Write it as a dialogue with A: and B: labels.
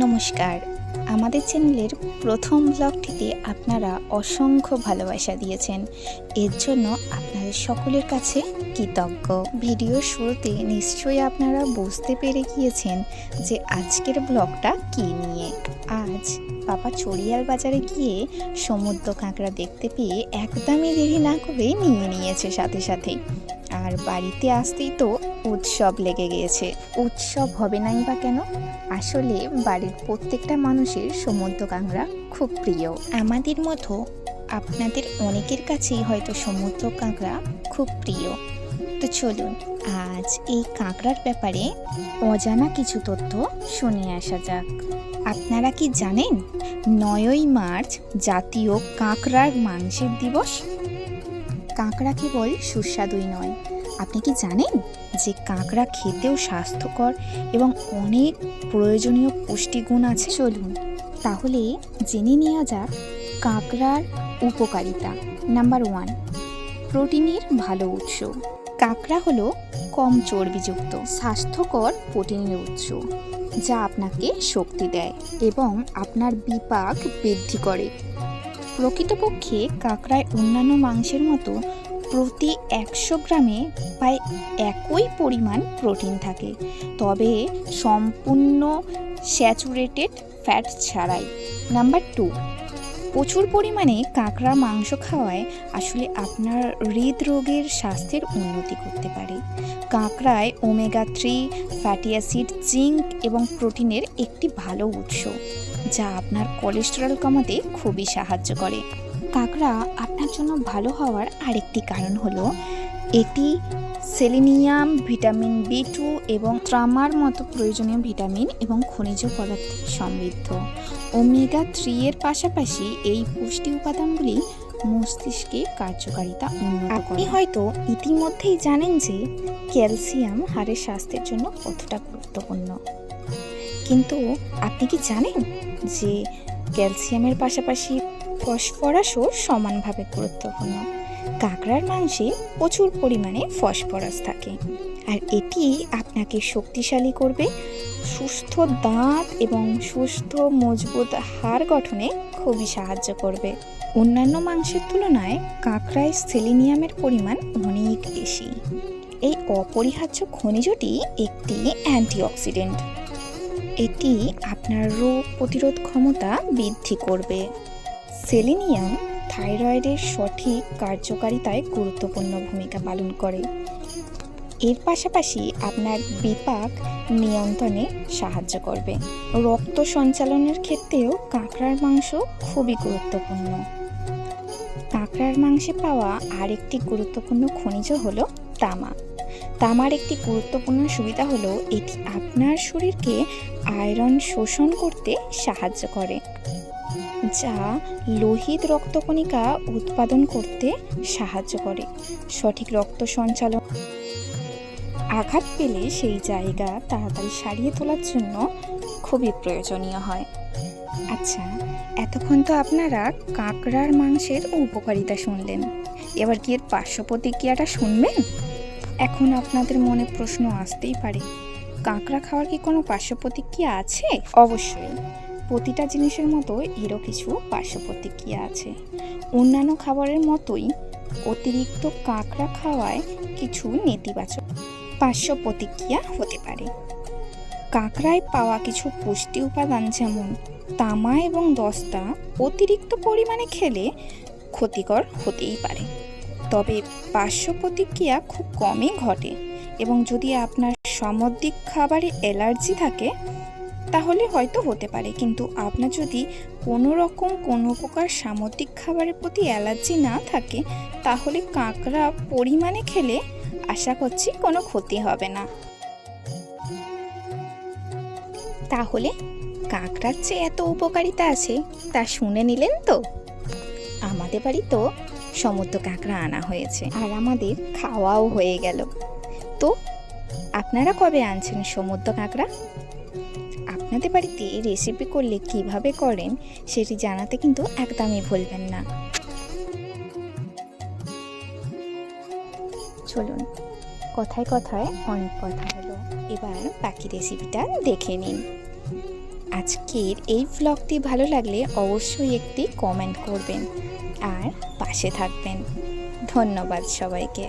A: নমস্কার। আমাদের চ্যানেলের প্রথম ব্লগটিতে আপনারা অসংখ্য ভালোবাসা দিয়েছেন। এর জন্য আপনাদের সকলের কাছে কৃতজ্ঞ। ভিডিওর শুরুতে নিশ্চয়ই আপনারা বুঝতে পেরে গিয়েছেন যে আজকের ব্লগটা কী নিয়ে। আজ বাবা চড়িয়াল বাজারে গিয়ে সমুদ্র কাঁকড়া দেখতে পেয়ে একদমই দেরি না করে নিয়ে নিয়েছে সাথে সাথে। আর বাড়িতে আসতেই তো উৎসব লেগে গিয়েছে। উৎসব হবে নাই বা কেন? আসলে বাড়ির প্রত্যেকটা মানুষের সমুদ্র কাঁকড়া খুব প্রিয়। আমাদের মতো আপনাদের অনেকের কাছেই হয়তো সমুদ্র কাঁকড়া খুব প্রিয়। তো চলুন, আজ এই কাঁকড়ার ব্যাপারে অজানা কিছু তথ্য শুনে আসা যাক। আপনারা কি জানেন নয়ই মার্চ জাতীয় কাঁকড়ার মাংসের দিবস? কাঁকড়া কেবল সুস্বাদুই নয়। আপনি কি জানেন যে কাঁকড়া খেতেও স্বাস্থ্যকর এবং অনেক প্রয়োজনীয় পুষ্টিগুণ আছে? চলুন, তাহলে জেনে নেওয়া যাক কাঁকড়ার উপকারিতা। নাম্বার ওয়ান, প্রোটিনের ভালো উৎস। কাঁকড়া হলো কম চর্বিযুক্ত, স্বাস্থ্যকর প্রোটিনের উৎস, যা আপনাকে শক্তি দেয় এবং আপনার বিপাক বৃদ্ধি করে। প্রকৃতপক্ষে কাঁকড়ায় অন্যান্য মাংসের মতো প্রতি একশো গ্রামে প্রায় একই পরিমাণ প্রোটিন থাকে। তবে সম্পূর্ণ স্যাচুরেটেড ফ্যাট ছাড়াই। নাম্বার টু, প্রচুর পরিমাণে কাঁকড়া মাংস খাওয়ায় আসলে আপনার হৃদরোগের স্বাস্থ্যের উন্নতি করতে পারে। কাঁকড়ায় omega three, fatty acid, zinc এবং প্রোটিনের একটি ভালো উৎস। যা আপনার কোলেস্টেরল কমাতে খুবই সাহায্য করে। কাঁকড়া আপনার জন্য ভালো হওয়ার আরেকটি কারণ হলো, এটি সেলিনিয়াম ভিটামিন বি টু এবং ট্রামার মতো প্রয়োজনীয় ভিটামিন এবং খনিজ পদার্থে সমৃদ্ধ। ওমেগা থ্রি এর পাশাপাশি এই পুষ্টি উপাদানগুলি মস্তিষ্কে কার্যকারিতা আপনি হয়তো ইতিমধ্যেই জানেন যে ক্যালসিয়াম হাড়ের স্বাস্থ্যের জন্য কতটা গুরুত্বপূর্ণ। কিন্তু আপনি কি জানেন যে ক্যালসিয়ামের পাশাপাশি ফসফরাসও সমানভাবে গুরুত্বপূর্ণ? কাঁকড়ার মাংসে প্রচুর পরিমাণে ফসফরাস থাকে। আর এটি আপনাকে শক্তিশালী করবে, সুস্থ দাঁত এবং সুস্থ মজবুত হাড় গঠনে খুবই সাহায্য করবে। অন্যান্য মাংসের তুলনায় কাঁকড়ায় সেলিনিয়ামের পরিমাণ অনেক বেশি। এই অপরিহার্য খনিজটি একটি অ্যান্টিঅক্সিডেন্ট। এটি আপনার রোগ প্রতিরোধ ক্ষমতা বৃদ্ধি করবে। সেলিনিয়াম থাইরয়েডের সঠিক কার্যকারিতায় গুরুত্বপূর্ণ ভূমিকা পালন করে। এর পাশাপাশি আপনার বিপাক নিয়ন্ত্রণে সাহায্য করবে। রক্ত সঞ্চালনের ক্ষেত্রেও কাঁকড়ার মাংস খুবই গুরুত্বপূর্ণ। কাঁকড়ার মাংসে পাওয়া আরেকটি গুরুত্বপূর্ণ খনিজ হলো তামা। তামার একটি গুরুত্বপূর্ণ সুবিধা হলো, এটি আপনার শরীরকে আয়রন শোষণ করতে সাহায্য করে, যা লোহিত রক্তকণিকা উৎপাদন করতে সাহায্য করে। সঠিক রক্ত সঞ্চালন আঘাত পেলে সেই জায়গা তাড়াতাড়ি সারিয়ে তোলার জন্য খুবই প্রয়োজনীয় হয়। আচ্ছা এতক্ষণ তো আপনারা কাঁকড়ার মাংসের উপকারিতা শুনলেন। এবার কি এর পার্শ্ব প্রতিক্রিয়াটা শুনবেন? এখন আপনাদের মনে প্রশ্ন আসতেই পারে, কাঁকড়া খাওয়ার কি কোনো পার্শ্ব প্রতিক্রিয়া আছে? অবশ্যই। প্রতিটা জিনিসের মতো এরও কিছু পার্শ্ব প্রতিক্রিয়া আছে। অন্যান্য খাবারের মতোই অতিরিক্ত কাঁকড়া খাওয়ায় কিছু নেতিবাচক পার্শ্ব প্রতিক্রিয়া হতে পারে। কাঁকড়ায় পাওয়া কিছু পুষ্টি উপাদান যেমন তামা এবং দস্তা অতিরিক্ত পরিমাণে খেলে ক্ষতিকর হতেই পারে। তবে পার্শ্ব প্রতিক্রিয়া খুব কমই ঘটে এবং যদি আপনার সামুদ্রিক খাবারে অ্যালার্জি থাকে, তাহলে হয়তো হতে পারে। কিন্তু আপনার যদি কোনো রকম কোনো প্রকার সামুদ্রিক খাবারের প্রতি অ্যালার্জি না থাকে, তাহলে কাঁকড়া পরিমাণে খেলে আশা করছি কোনো ক্ষতি হবে না। তাহলে কাঁকড়ার যে এত উপকারিতা আছে, তা শুনে নিলেন তো? আমাদের বাড়ি তো সমুদ্র কাঁকড়া আনা হয়েছে। আর আমাদের খাওয়াও হয়ে গেল। তো, আপনারা কবে আনছেন সমুদ্র কাঁকড়া? আপনাদের বাড়িতে রেসিপি করলে কীভাবে করেন, সেটি জানাতে কিন্তু একদমই ভুলবেন না। চলুন, কথায় কথায় অনেক কথা হলো। এবার বাকি রেসিপিটা দেখে নিন। আজকের এই ব্লগটি ভালো লাগলে অবশ্যই একটি কমেন্ট করবেন। আর পাশে থাকবেন। ধন্যবাদ সবাইকে।